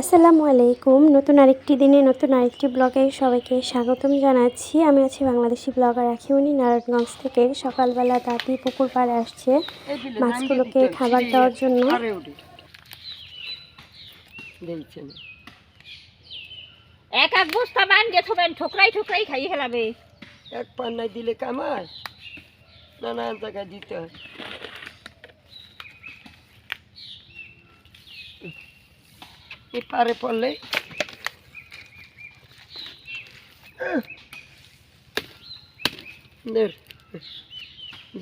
আসসালামু আলাইকুম। নতুন আরেকটি দিনে নতুন আরেকটি ব্লগে সবাইকে স্বাগতম জানাচ্ছি। আমি আছি বাংলাদেশি ব্লগার আখিউনি নারায়ণগঞ্জ থেকে। সকালবেলা দাদি পুকুর পাড়ে আসছে মাছগুলোকে খাবার দেওয়ার জন্য। এক এক বস্তা মান গে থবেন ঠোকরাই ঠোকরাই খাই হেলাবে এক পান্নায় দিলে কামায় নানান জায়গায় দিতে হয়। পারে পড়লে।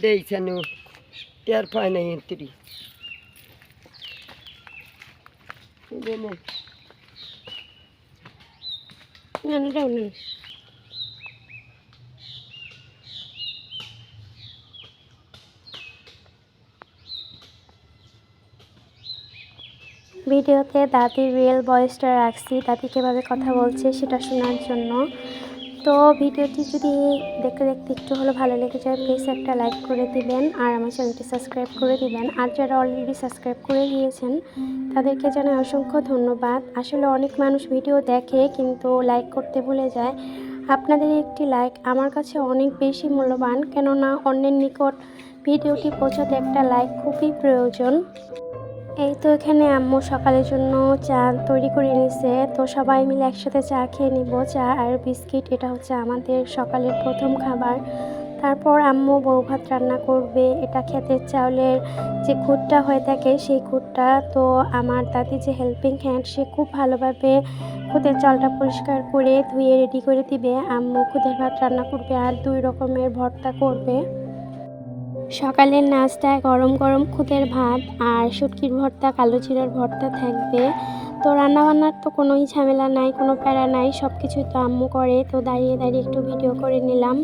দেইছে নু টের পায় না। দাও না ভিডিওতে দাদির রিয়েল ভয়েসটা রাখছি। দাদি কীভাবে কথা বলছে সেটা শোনার জন্য। তো ভিডিওটি যদি দেখতে দেখতে একটু হলো ভালো লেগে যায় প্লিজ একটা লাইক করে দিবেন আর আমার চ্যানেলটি সাবস্ক্রাইব করে দিবেন। আর যারা অলরেডি সাবস্ক্রাইব করে দিয়েছেন, তাদেরকে জানাই অসংখ্য ধন্যবাদ। আসলে অনেক মানুষ ভিডিও দেখে কিন্তু লাইক করতে ভুলে যায়। আপনাদের একটি লাইক আমার কাছে অনেক বেশি মূল্যবান। কেননা অন্যের নিকট ভিডিওটি পৌঁছাতে একটা লাইক খুবই প্রয়োজন। এই তো এখানে আম্মু সকালের জন্য চা তৈরি করে নিছে তো সবাই মিলে একসাথে চা খেয়ে নিব। চা আর বিস্কিট, এটা হচ্ছে আমাদের সকালের প্রথম খাবার। তারপর আম্মু বউ ভাত রান্না করবে। এটা খেতে চাউলের যে খুঁটটা হয়ে থাকে সেই খুঁটটা। তো আমার দাদি যে হেল্পিং হ্যান্ড সে খুব ভালোভাবে খুদের চালটা পরিষ্কার করে ধুয়ে রেডি করে দিবে। আম্মু খুদের ভাত রান্না করবে আর দুই রকমের ভর্তা করবে। সকালের নাস্তায় গরম গরম খুদের ভাত আর শুটকির ভর্তা, কালো জিরার ভর্তা থাকবে। তো রান্নাবান্নার তো কোনোই ঝামেলা নাই, কোনো প্যারা নাই সব কিছুই তো আম্মু করে। তো দাঁড়িয়ে দাঁড়িয়ে একটু ভিডিও করে নিলাম।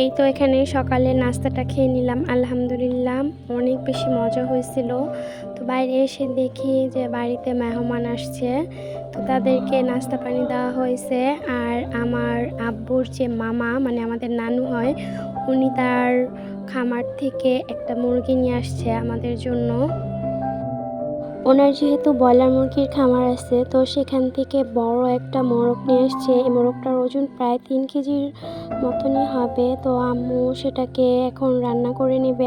এই তো এখানে সকালে নাস্তাটা খেয়ে নিলাম, আলহামদুলিল্লাহ। অনেক বেশি মজা হয়েছিল। তো বাইরে এসে দেখি যে বাড়িতে মেহমান আসছে। তো তাদেরকে নাস্তা পানি দেওয়া হয়েছে। আর আমার আব্বুর যে মামা মানে আমাদের নানু হয়, উনি তার খামার থেকে একটা মুরগি নিয়ে আসছে আমাদের জন্য। ওনার যেহেতু ব্রয়লার মুরগির খামার আছে, তো সেখান থেকে বড় একটা মোরগ নিয়ে এসছে। এই মোরগটার ওজন প্রায় তিন কেজির মতনই হবে, তো আম্মু সেটাকে এখন রান্না করে নেবে।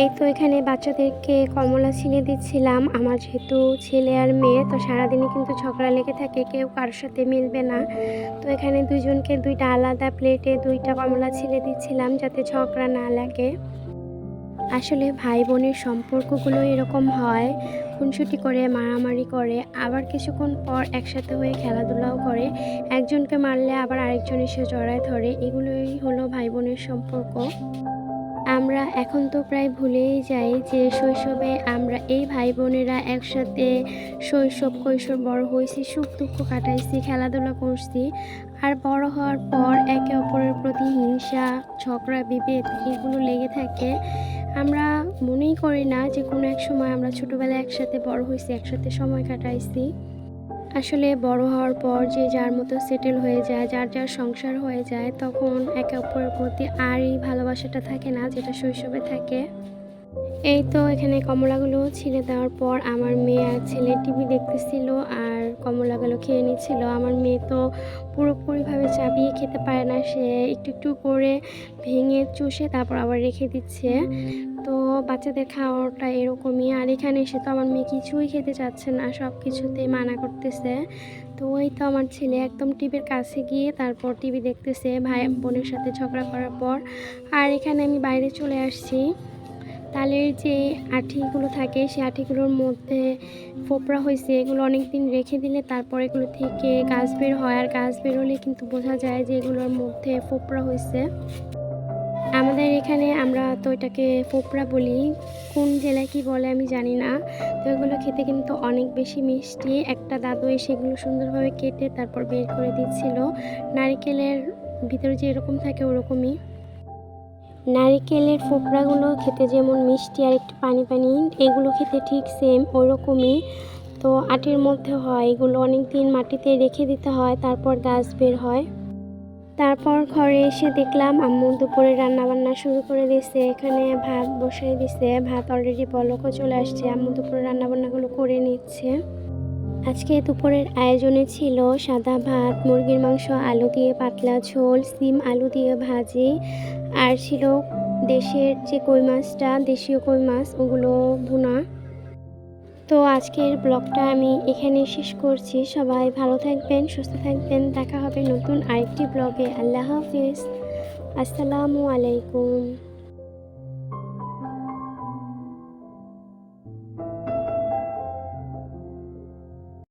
এই তো এখানে বাচ্চাদেরকে কমলা ছিনে দিচ্ছিলাম। আমার যেহেতু ছেলে আর মেয়ে, তো সারাদিনই কিন্তু ঝগড়া লেগে থাকে, কেউ কারোর সাথে মিলবে না। তো এখানে দুজনকে দুইটা আলাদা প্লেটে দুইটা কমলা ছিলে দিচ্ছিলাম, যাতে ঝগড়া না লাগে। আসলে ভাই বোনের সম্পর্কগুলো এরকম হয়, খুনসুটি করে, মারামারি করে, আবার কিছুক্ষণ পর একসাথে হয়ে খেলাধুলাও করে, একজনকে মারলে আবার আরেকজন এসে জড়ায় ধরে, এগুলোই হলো ভাই বোনের সম্পর্ক। আমরা এখন তো প্রায় ভুলেই যাই যে শৈশবে আমরা এই ভাই বোনেরা একসাথে শৈশব, কৈশোর বড় হয়েছি, সুখ দুঃখ কাটাইছি, খেলাধুলা করছি, আর বড় হওয়ার পর একে অপরের প্রতি হিংসা, ঝগড়া, বিভেদ এগুলো লেগে থাকে। আমরা মনেই করি না যে কোনো এক সময় আমরা ছোটোবেলায় একসাথে বড় হয়েছি, একসাথে সময় কাটাইছি। আসলে বড় হওয়ার পর যে যার মতো সেটেল হয়ে যায়, যার যার সংসার হয়ে যায়, তখন একে অপরের প্রতি আর এই ভালোবাসাটা থাকে না যেটা শৈশবে থাকে। এই তো এখানে কমলাগুলো ছিঁড়ে দেওয়ার পর আমার মেয়ে আর ছেলে টিভি দেখতেছিল আর কমলাগুলো খেয়ে নিচ্ছিল। আমার মেয়ে তো পুরোপুরিভাবে চাবিয়ে খেতে পারে না, সে একটু একটু করে ভেঙে চুষে তারপর আবার রেখে দিচ্ছে। তো বাচ্চাদের খাওয়াটা এরকমই, আর এখানে এসে তো আমার মেয়ে কিছুই খেতে চাচ্ছে না সব কিছুতেই মানা করতেছে। তো ওই তো আমার ছেলে একদম টিভির কাছে গিয়ে তারপর টিভি দেখতেছে, ভাই বোনের সাথে ঝগড়া করার পর। আর এখানে আমি বাইরে চলে আসছি। তালের যে আঠিগুলো থাকে সেই আঠিগুলোর মধ্যে ফোপড়া হয়েছে। এগুলো অনেক দিন রেখে দিলে তারপর এগুলো থেকে গাছ বের হয়। আর গাছ বেরোলে কিন্তু বোঝা যায় যে এগুলোর মধ্যে ফোপড়া হয়েছে। আমাদের এখানে আমরা তো এটাকে ফোপড়া বলি। কোন জেলায় কি বলে আমি জানি না। তো এগুলো খেতে কিন্তু অনেক বেশি মিষ্টি। একটা দাদু এসে এগুলো সুন্দরভাবে কেটে তারপর বের করে দিচ্ছিল। নারিকেলের ভিতরে যে এরকম থাকে ওরকমই। নারিকেলের ফোপড়াগুলো খেতে যেমন মিষ্টি আর একটু পানি পানি, এগুলো খেতে ঠিক সেম ওরকমই। তো আটির মধ্যে হয়, এগুলো অনেক দিন মাটিতে রেখে দিতে হয়, তারপর গাছ বের হয়। তারপর ঘরে এসে দেখলাম আম্মু দুপুরে রান্না বান্না শুরু করে দিয়েছে, এখানে ভাত বসাই দিছে ভাত অলরেডি বলকও চলে আসছে, আম্মু দুপুরে রান্নাবান্নাগুলো করে নিচ্ছে। আজকে দুপুরের আয়োজনে ছিল সাদা ভাত, মুরগির মাংস, আলু দিয়ে পাতলা ঝোল, সিম আলু দিয়ে ভাজি। আর ছিল দেশের যে কই মাছটা, দেশীয় কই মাছ, ওগুলো ভুনা। তো আজকের ব্লগটা আমি এখানে শেষ করছি। সবাই ভালো থাকবেন, সুস্থ থাকবেন। দেখা হবে নতুন আরেকটি ব্লগে। আল্লাহ হাফিজ। আসসালামু আলাইকুম।